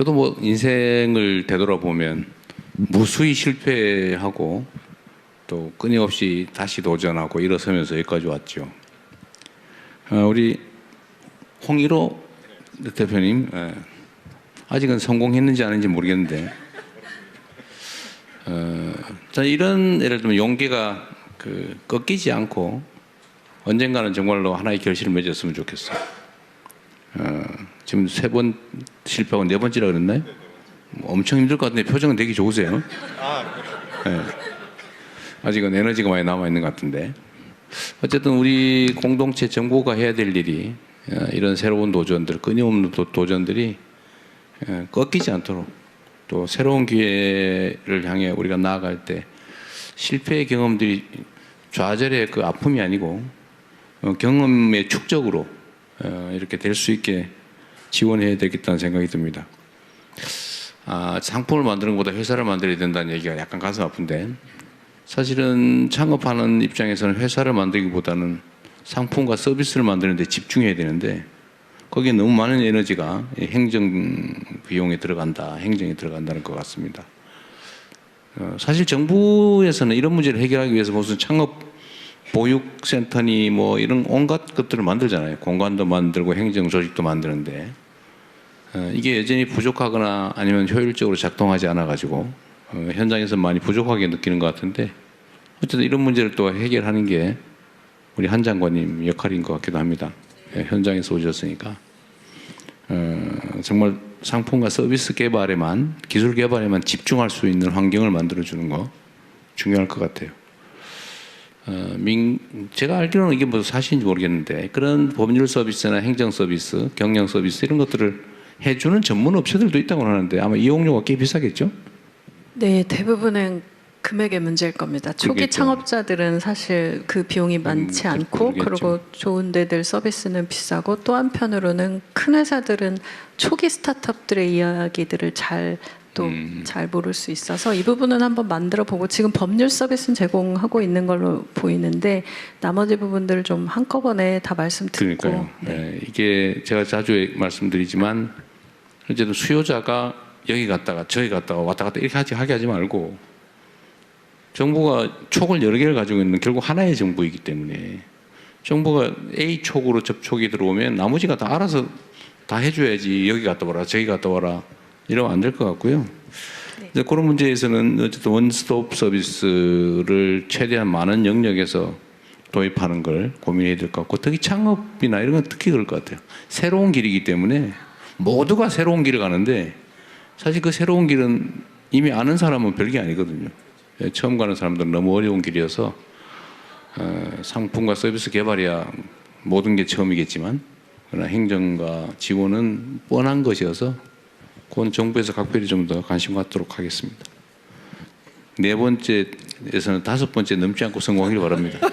저도 뭐 인생을 되돌아보면 무수히 실패하고 또 끊임없이 다시 도전하고 일어서면서 여기까지 왔죠. 어, 우리 홍일호 대표님 예, 아직은 성공했는지 아닌지 모르겠는데 어, 자 이런 예를 들면 용기가 그 꺾이지 않고 언젠가는 정말로 하나의 결실을 맺었으면 좋겠어요. 어, 지금 세 번 실패하고 네 번째라 그랬나요? 뭐 엄청 힘들 것 같은데 표정은 되게 좋으세요. 예. 아직은 에너지가 많이 남아 있는 것 같은데 어쨌든 우리 공동체 정부가 해야 될 일이 어, 이런 새로운 도전들 끊임없는 도, 도전들이 어, 꺾이지 않도록 또 새로운 기회를 향해 우리가 나아갈 때 실패의 경험들이 좌절의 그 아픔이 아니고 어, 경험의 축적으로 어, 이렇게 될 수 있게 지원해야 되겠다는 생각이 듭니다. 아, 상품을 만드는 것보다 회사를 만들어야 된다는 얘기가 약간 가슴 아픈데 사실은 창업하는 입장에서는 회사를 만들기보다는 상품과 서비스를 만드는 데 집중해야 되는데 거기에 너무 많은 에너지가 이 행정 비용에 들어간다, 행정에 들어간다는 것 같습니다. 어, 사실 정부에서는 이런 문제를 해결하기 위해서 무슨 창업 보육센터니 뭐 이런 온갖 것들을 만들잖아요. 공간도 만들고 행정 조직도 만드는데 어, 이게 여전히 부족하거나 아니면 효율적으로 작동하지 않아 가지고 어, 현장에서 많이 부족하게 느끼는 것 같은데 어쨌든 이런 문제를 또 해결하는 게 우리 한 장관님 역할인 것 같기도 합니다. 예, 현장에서 오셨으니까 어, 정말 상품과 서비스 개발에만 기술 개발에만 집중할 수 있는 환경을 만들어 주는 거 중요할 것 같아요. 어, 민, 제가 알기로는 이게 무슨 사실인지 모르겠는데 그런 법률 서비스나 행정 서비스, 경영 서비스 이런 것들을 해주는 전문 업체들도 있다고 하는데 아마 이용료가 꽤 비싸겠죠? 네, 대부분은 금액의 문제일 겁니다. 초기 그러겠죠. 창업자들은 사실 그 비용이 많지 음, 않고 그러겠죠. 그리고 좋은 데들 서비스는 비싸고 또 한편으로는 큰 회사들은 초기 스타트업들의 이야기들을 잘 또잘 음. 모를 수 있어서 이 부분은 한번 만들어 보고 지금 법률 서비스는 제공하고 있는 걸로 보이는데 나머지 부분들을 좀 한꺼번에 다 말씀 듣고 그러니까요. 네. 예, 이게 제가 자주 말씀드리지만 어쨌든 수요자가 여기 갔다가 저기 갔다가 왔다 갔다 이렇게 하지 하게 하지 말고 정부가 촉을 여러 개를 가지고 있는 결국 하나의 정부이기 때문에 정부가 A 촉으로 접촉이 들어오면 나머지가 다 알아서 다 해줘야지 여기 갔다 와라 저기 갔다 와라 이러면 안 될 것 같고요. 네. 그런 문제에서는 어쨌든 원스톱 서비스를 최대한 많은 영역에서 도입하는 걸 고민해야 될 것 같고 특히 창업이나 이런 건 특히 그럴 것 같아요. 새로운 길이기 때문에 모두가 새로운 길을 가는데 사실 그 새로운 길은 이미 아는 사람은 별게 아니거든요. 예, 처음 가는 사람들은 너무 어려운 길이어서 어, 상품과 서비스 개발이야 모든 게 처음이겠지만 그러나 행정과 지원은 뻔한 것이어서 그건 정부에서 각별히 좀 더 관심 갖도록 하겠습니다. 네 번째에서는 다섯 번째 넘지 않고 성공하길 바랍니다.